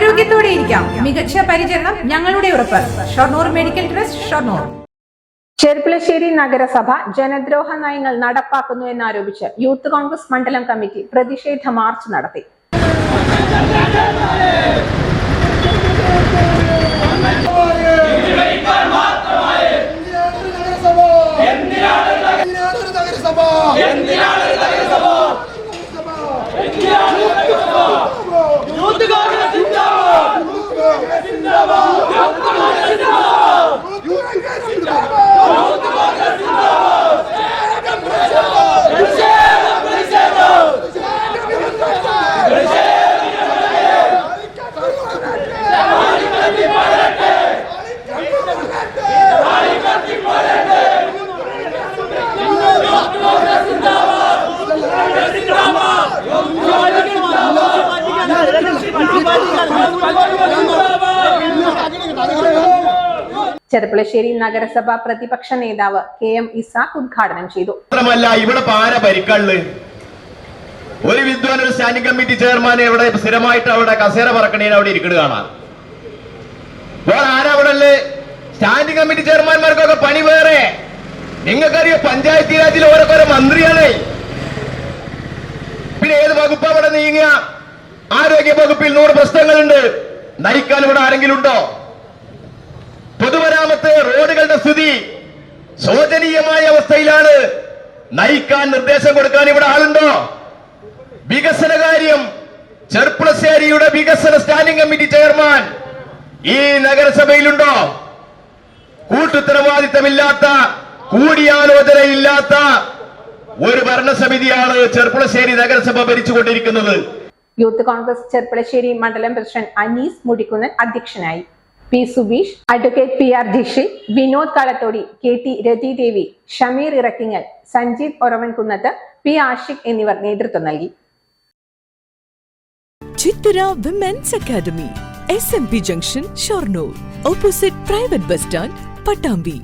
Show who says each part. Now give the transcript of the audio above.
Speaker 1: ആരോഗ്യത്തോടെ ഇരിക്കാം. മികച്ച പരിചരണം ഞങ്ങളുടെ ഉറപ്പ്. Shoranur medical trust Shoranur.
Speaker 2: Cherpulassery നഗരസഭ ജനദ്രോഹ നയങ്ങൾ നടപ്പാക്കുന്നു എന്നാരോപിച്ച് യൂത്ത് കോൺഗ്രസ് മണ്ഡലം കമ്മിറ്റി പ്രതിഷേധ മാർച്ച് നടത്തി
Speaker 3: എന്തിനാണ് ഒരു നഗരസഭ എന്തിനാണ് ഒരു നഗരസഭ യൂത്ത് കോൺഗ്രസ് സിന്ദാബാദ് യൂത്ത് കോൺഗ്രസ് സിന്ദാബാദ് യൂത്ത് കോൺഗ്രസ് സിന്ദാബാദ് യൂത്ത് കോൺഗ്രസ് സിന്ദാബാദ് പ്രതിഷേധം പ്രതിഷേധം
Speaker 2: ചെർപ്പുളശ്ശേരി നഗരസഭ പ്രതിപക്ഷ നേതാവ് കെ എം ഇസാഖ് ഉദ്ഘാടനം ചെയ്തു.
Speaker 4: മാത്രമല്ല ഇവിടെ പാര പരിക്കൾ ഒരു വിദ്വാൻ ഒരു സ്റ്റാൻഡിംഗ് കമ്മിറ്റി ചെയർമാൻ ഇവിടെ സ്ഥിരമായിട്ട് അവിടെ കസേര പറക്കണേന് അവിടെ ഇരിക്കണ കാണാം. വേറെ ആരാ അവിടെ സ്റ്റാൻഡിംഗ് കമ്മിറ്റി ചെയർമാൻമാർക്കൊക്കെ പണി വേറെ. നിങ്ങൾക്കറിയോ പഞ്ചായത്തി രാജിൽ ഓരോക്കോരോ മന്ത്രിയാണ്. പിന്നെ ഏത് വകുപ്പാ അവിടെ നീങ്ങുക? ആരോഗ്യ വകുപ്പിൽ നൂറ് പ്രശ്നങ്ങളുണ്ട്. നയിക്കാൻ ഇവിടെ ആരെങ്കിലും ഉണ്ടോ? പൊതുമരാമത്ത് റോഡുകളുടെ സ്ഥിതി ശോചനീയമായ അവസ്ഥയിലാണ്. നയിക്കാൻ നിർദ്ദേശം കൊടുക്കാൻ ഇവിടെ ആളുണ്ടോ? വികസന കാര്യം ചെർപ്പുളശ്ശേരിയുടെ വികസന സ്റ്റാൻഡിംഗ് കമ്മിറ്റി ചെയർമാൻ ഈ നഗരസഭയിലുണ്ടോ? കൂട്ടുത്തരവാദിത്തമില്ലാത്ത കൂടിയാലോചനയില്ലാത്ത ഒരു ഭരണസമിതിയാണ് ചെർപ്പുളശ്ശേരി നഗരസഭ ഭരിച്ചുകൊണ്ടിരിക്കുന്നത്.
Speaker 2: യൂത്ത് കോൺഗ്രസ് ചെർപ്പുളശ്ശേരി മണ്ഡലം പ്രസിഡന്റ് അനീസ് മുടിക്കുന്നൻ അധ്യക്ഷനായി. P Subeesh advocate P R Jishi Vinod Kalathodi K T Rathidevi Shameer Irakkingal Sanjeev Oravankunnath P Ashiq എന്നിവർ നേതൃത്വം നൽകി.
Speaker 5: Chithara women's academy S M P junction Shoranur opposite private bus stand Pattambi